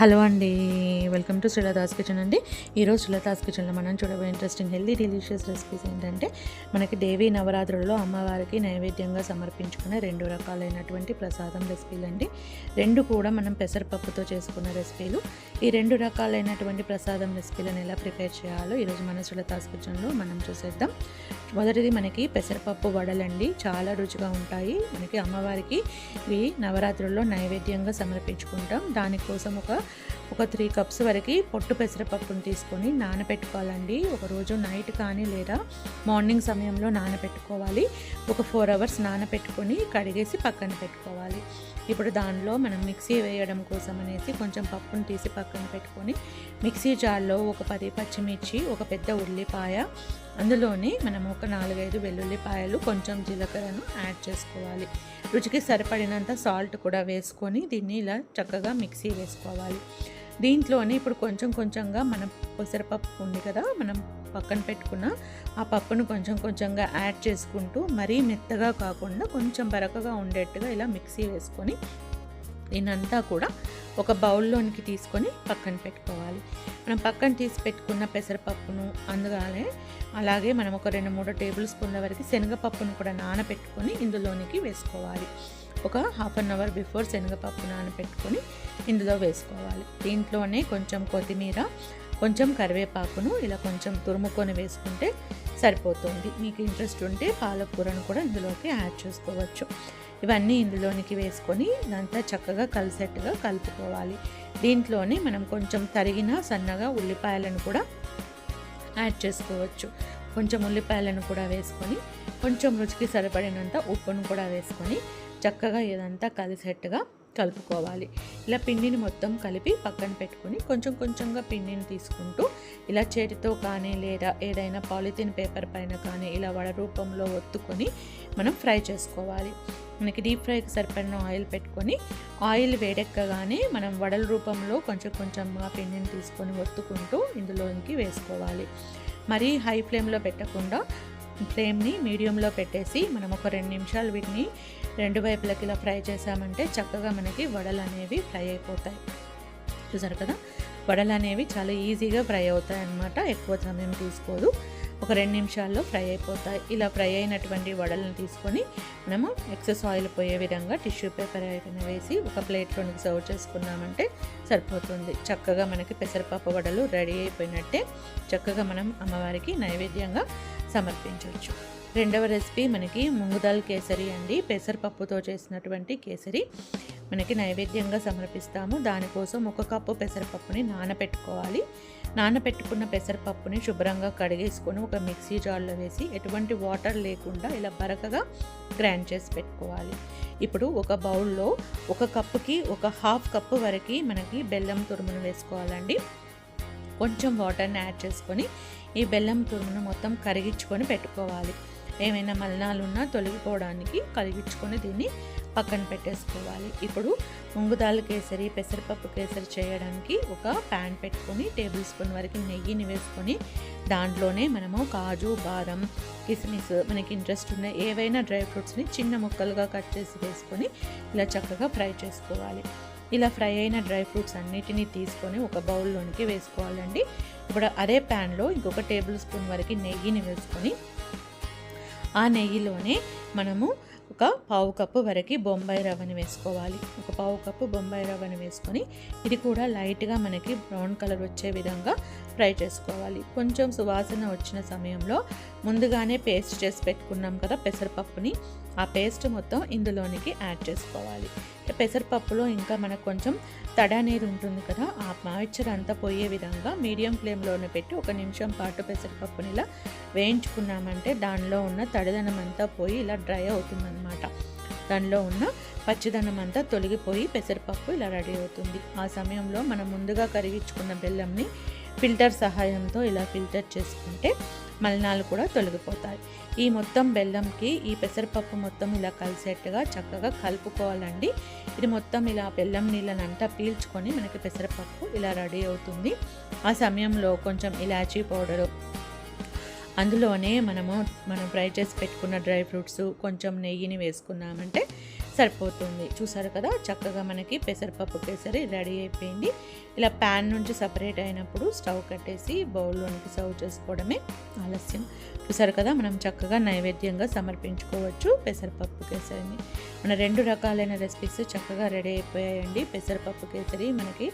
Hello అండి welcome to Srilatha's kitchen అండి. ఈరోజు శ్రీలతాస్ కిచెన్లో మనం చూడబోయే ఇంట్రెస్టింగ్ హెల్దీ డెలిషియస్ రెసిపీస్ ఏంటంటే మనకి దేవి నవరాత్రుల్లో అమ్మవారికి నైవేద్యంగా సమర్పించుకునే రెండు రకాలైనటువంటి ప్రసాదం రెసిపీలు అండి రెండు కూడా మనం పెసరపప్పుతో చేసుకున్న రెసిపీలు ఈ రెండు రకాలైనటువంటి ప్రసాదం రెసిపీలను ఎలా ప్రిపేర్ చేయాలో ఈరోజు మన శ్రీలతాస్ కిచెన్లో మనం చూసేద్దాం. మొదటిది మనకి పెసరపప్పు వడలండి. చాలా రుచిగా ఉంటాయి. మనకి అమ్మవారికి ఇవి నవరాత్రుల్లో నైవేద్యంగా సమర్పించుకుంటాం. దానికోసం ఒక ఒక త్రీ కప్స్ వరకు పొట్టు పెసరపప్పును తీసుకొని నానబెట్టుకోవాలండి ఒకరోజు నైట్ కానీ లేదా మార్నింగ్ సమయంలో నానబెట్టుకోవాలి ఒక ఫోర్ అవర్స్ నానబెట్టుకొని కడిగేసి పక్కన పెట్టుకోవాలి. ఇప్పుడు దానిలో మనం మిక్సీ వేయడం కోసం అనేసి కొంచెం పప్పును తీసి పక్కన పెట్టుకొని మిక్సీ జార్లో ఒక పది పచ్చిమిర్చి ఒక పెద్ద ఉల్లిపాయ అందులోనే మనం ఒక నాలుగైదు వెల్లుల్లిపాయలు కొంచెం జీలకర్రను యాడ్ చేసుకోవాలి. రుచికి సరిపడినంత సాల్ట్ కూడా వేసుకొని దీన్ని ఇలా చక్కగా మిక్సీ వేసుకోవాలి. దీంట్లోనే ఇప్పుడు కొంచెం కొంచెంగా మనం పెసరపప్పు ఉంది కదా మనం పక్కన పెట్టుకున్న ఆ పప్పును కొంచెం కొంచెంగా యాడ్ చేసుకుంటూ మరీ మెత్తగా కాకుండా కొంచెం బరకగా ఉండేట్టుగా ఇలా మిక్సీ వేసుకొని దీనంతా కూడా ఒక బౌల్లోనికి తీసుకొని పక్కన పెట్టుకోవాలి. మనం పక్కన తీసి పెట్టుకున్న పెసరపప్పును అందుగానే అలాగే మనం ఒక రెండు మూడు టేబుల్ స్పూన్ల వరకు శనగపప్పును కూడా నానబెట్టుకొని ఇందులోనికి వేసుకోవాలి. ఒక హాఫ్ అన్ అవర్ బిఫోర్ శనగపప్పు నానబెట్టుకొని ఇందులో వేసుకోవాలి. దీంట్లోనే కొంచెం కొత్తిమీర కొంచెం కరివేపాకును ఇలా కొంచెం తురుముకొని వేసుకుంటే సరిపోతుంది. మీకు ఇంట్రెస్ట్ ఉంటే పాలకూరను కూడా ఇందులోకి యాడ్ చేసుకోవచ్చు. ఇవన్నీ ఇందులోనికి వేసుకొని ఇదంతా చక్కగా కలిసేట్టుగా కలుపుకోవాలి. దీంట్లోనే మనం కొంచెం తరిగిన సన్నగా ఉల్లిపాయలను కూడా యాడ్ చేసుకోవచ్చు. కొంచెం ఉల్లిపాయలను కూడా వేసుకొని కొంచెం రుచికి సరిపడినంత ఉప్పును కూడా వేసుకొని చక్కగా ఇదంతా కలిసేట్టుగా కలుపుకోవాలి. ఇలా పిండిని మొత్తం కలిపి పక్కన పెట్టుకొని కొంచెం కొంచెంగా పిండిని తీసుకుంటూ ఇలా చేతితో కానీ లేదా ఏదైనా పాలిథిన్ పేపర్ పైన కానీ ఇలా వడ రూపంలో ఒత్తుకొని మనం ఫ్రై చేసుకోవాలి. మనకి డీప్ ఫ్రైకి సరిపడిన ఆయిల్ పెట్టుకొని ఆయిల్ వేడెక్కగానే మనం వడల రూపంలో కొంచెం కొంచెంగా పిండిని తీసుకొని ఒత్తుకుంటూ ఇందులోనికి వేసుకోవాలి. మరీ హై ఫ్లేమ్లో పెట్టకుండా ఫ్లేమ్ని మీడియంలో పెట్టేసి మనం ఒక రెండు నిమిషాలు వీటిని రెండు వైపులకి ఇలా ఫ్రై చేసామంటే చక్కగా మనకి వడలు అనేవి ఫ్రై అయిపోతాయి. చూసారు కదా? వడలు అనేవి చాలా ఈజీగా ఫ్రై అవుతాయి అన్నమాట ఎక్కువ సమయం తీసుకోదు. ఒక రెండు నిమిషాల్లో ఫ్రై అయిపోతాయి. ఇలా ఫ్రై అయినటువంటి వడలను తీసుకొని మనము ఎక్సెస్ ఆయిల్ పోయే విధంగా టిష్యూ పేపర్ అయిపోయిన వేసి ఒక ప్లేట్లోనికి సర్వ్ చేసుకున్నామంటే సరిపోతుంది. చక్కగా మనకి పెసరపప్పు వడలు రెడీ అయిపోయినట్టే చక్కగా మనం అమ్మవారికి నైవేద్యంగా సమర్పించవచ్చు. రెండవ రెసిపీ మనకి ముంగుదాల్ కేసరి అండి. పెసరపప్పుతో చేసినటువంటి కేసరి. మనకి నైవేద్యంగా సమర్పిస్తాము. దానికోసం ఒక కప్పు పెసరపప్పుని నానబెట్టుకోవాలి నానబెట్టుకున్న పెసరపప్పుని శుభ్రంగా కడిగేసుకొని ఒక మిక్సీ జార్లో వేసి ఎటువంటి వాటర్ లేకుండా ఇలా బరకగా గ్రైండ్ చేసి పెట్టుకోవాలి. ఇప్పుడు ఒక బౌల్లో ఒక కప్పుకి ఒక హాఫ్ కప్పు వరకు మనకి బెల్లం తురుమును వేసుకోవాలండి. కొంచెం వాటర్ని యాడ్ చేసుకొని ఈ బెల్లం తురుమును మొత్తం కరిగించుకొని పెట్టుకోవాలి. ఏమైనా మలినాలు ఉన్నా తొలగిపోవడానికి కలిగించుకొని దీన్ని పక్కన పెట్టేసుకోవాలి. ఇప్పుడు ముంగుదాలు కేసరి పెసరపప్పు కేసరి చేయడానికి ఒక ప్యాన్ పెట్టుకొని టేబుల్ స్పూన్ వరకు నెయ్యిని వేసుకొని దాంట్లోనే మనము కాజు బాదం కిస్మిస్ మనకి ఇంట్రెస్ట్ ఉన్న ఏవైనా డ్రై ఫ్రూట్స్ని చిన్న ముక్కలుగా కట్ చేసి వేసుకొని ఇలా చక్కగా ఫ్రై చేసుకోవాలి. ఇలా ఫ్రై అయిన డ్రై ఫ్రూట్స్ అన్నిటినీ తీసుకొని ఒక బౌల్లోనికి వేసుకోవాలండి. ఇప్పుడు అదే ప్యాన్లో ఇంకొక టేబుల్ స్పూన్ వరకు నెయ్యిని వేసుకొని ఆ నెయ్యిలోనే మనము ఒక పావు కప్పు వరకు బొంబాయి రవ్వని వేసుకోవాలి. ఒక పావు కప్పు బొంబాయి రవ్వని వేసుకొని ఇది కూడా లైట్గా మనకి బ్రౌన్ కలర్ వచ్చే విధంగా ఫ్రై చేసుకోవాలి. కొంచెం సువాసన వచ్చిన సమయంలో ముందుగానే పేస్ట్ చేసి పెట్టుకున్నాం కదా పెసరపప్పుని ఆ పేస్ట్ మొత్తం ఇందులోనికి యాడ్ చేసుకోవాలి. పెసరపప్పులో ఇంకా మనకు కొంచెం తడ అనేది ఉంటుంది కదా ఆ మాయిశ్చర్ అంతా పోయే విధంగా మీడియం ఫ్లేమ్లోనే పెట్టి ఒక నిమిషం పాటు పెసరపప్పుని ఇలా వేయించుకున్నామంటే దానిలో ఉన్న తడిదనం అంతా పోయి ఇలా డ్రై అవుతుందన్నమాట. దానిలో ఉన్న పచ్చిదనం అంతా తొలగిపోయి పెసరపప్పు ఇలా రెడీ అవుతుంది. ఆ సమయంలో మనం ముందుగా కరిగించుకున్న బెల్లంని ఫిల్టర్ సహాయంతో ఇలా ఫిల్టర్ చేసుకుంటే మలినాలు కూడా తొలగిపోతాయి. ఈ మొత్తం బెల్లంకి ఈ పెసరపప్పు మొత్తం ఇలా కలిసేట్టుగా చక్కగా కలుపుకోవాలండి. ఇది మొత్తం ఇలా బెల్లం నీళ్ళనంతా పీల్చుకొని మనకి పెసరపప్పు ఇలా రెడీ అవుతుంది. ఆ సమయంలో కొంచెం ఇలాచీ పౌడరు అందులోనే మనము మనం ఫ్రై చేసి పెట్టుకున్న డ్రై ఫ్రూట్స్ కొంచెం నెయ్యిని వేసుకున్నామంటే సరిపోతుంది. చూసారు కదా చక్కగా మనకి పెసరపప్పు కేసరి రెడీ అయిపోయింది. ఇలా ప్యాన్ నుంచి సపరేట్ అయినప్పుడు స్టవ్ కట్టేసి బౌల్లోనికి సర్వ్ చేసుకోవడమే ఆలస్యం. చూసారు కదా మనం చక్కగా నైవేద్యంగా సమర్పించుకోవచ్చు పెసరపప్పు కేసరిని. మన రెండు రకాలైన రెసిపీస్ చక్కగా రెడీ అయిపోయాయండి. పెసరపప్పు కేసరి మనకి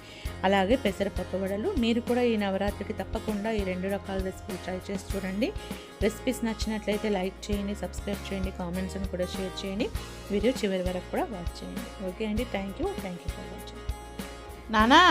అలాగే పెసరపప్పు వడలు. మీరు కూడా ఈ నవరాత్రికి తప్పకుండా ఈ రెండు రకాల రెసిపీలు ట్రై చేసి చూడండి. రెసిపీస్ నచ్చినట్లయితే లైక్ చేయండి సబ్స్క్రైబ్ చేయండి కామెంట్స్ని కూడా షేర్ చేయండి. వీడియో చివరి వరకు కూడా వాచ్ చేయండి. ఓకే అండి thank you thank you for watching. నానా!